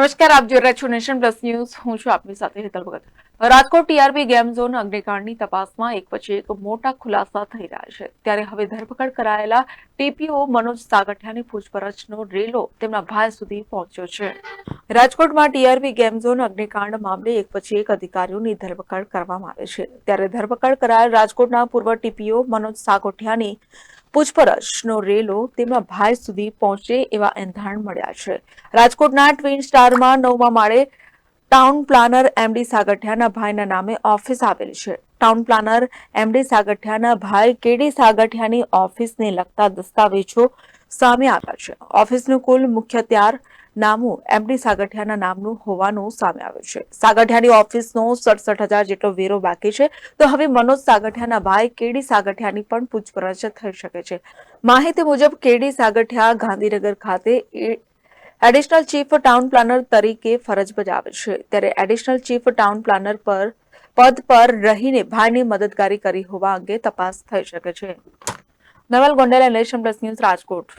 નમસ્કાર, આપ જોઈ રહ્યા છો નેશન પ્લસ ન્યૂઝ. હું છું આપની સાથે Hetal Bhagat. Rajkot TRB game zone અગ્નિકાંડની તપાસમાં એક પછી એક મોટા ખુલાસા થઈ રહ્યા છે. ત્યારે હવે ધરપકડ કરાયેલા ટીપીઓ મનોજ સાગઠિયાની પૂછપરછનો રેલો તેમના ભાઈ સુધી પહોંચ્યો છે. રાજકોટમાં ટીઆરબી ગેમ ઝોન અગ્નિકાંડ મામલે એક પછી એક અધિકારીઓની ધરપકડ કરવામાં આવે છે. ત્યારે ધરપકડ કરાયેલ રાજકોટના પૂર્વ ટીપીઓ મનોજ સાગોઠિયાની પૂછપરછનો રેલો તેમના ભાઈ સુધી પહોંચે એવા એંધાણ મળ્યા છે. રાજકોટના ટ્વિન સ્ટારમાં નવમા માળે ટાઉન પ્લાનર એમડી સાગઠિયાના ભાઈના નામે ઓફિસ આવેલી છે. ટાઉન પ્લાનર એમડી સાગઠિયાના ભાઈ કેડી સાગઠિયાની ઓફિસને લગતા દસ્તાવેજો સામે આવ્યા છે. ઓફિસનું કુલ મુખ્ય ત્યાર નામું એમડી સાગઠિયાના નામનું હોવાનું સામે આવ્યું છે. સાગઠિયાની ઓફિસનો સડસઠ હજાર જેટલો વેરો બાકી છે. તો હવે મનોજ સાગઠિયાના ભાઈ કેડી સાગઠિયાની પણ પૂછપરછ થઈ શકે છે. માહિતી મુજબ કેડી સાગઠિયા ગાંધીનગર ખાતે એડિશનલ ચીફ ટાઉન પ્લાનર તરીકે ફરજ બજાવે છે. ત્યારે એડિશનલ ચીફ ટાઉન પ્લાનર પર પદ પર રહીને ભાઈની મદદગારી કરી હોવા અંગે તપાસ થઈ શકે છે. Naval Gondela Nation Plus News Rajkot.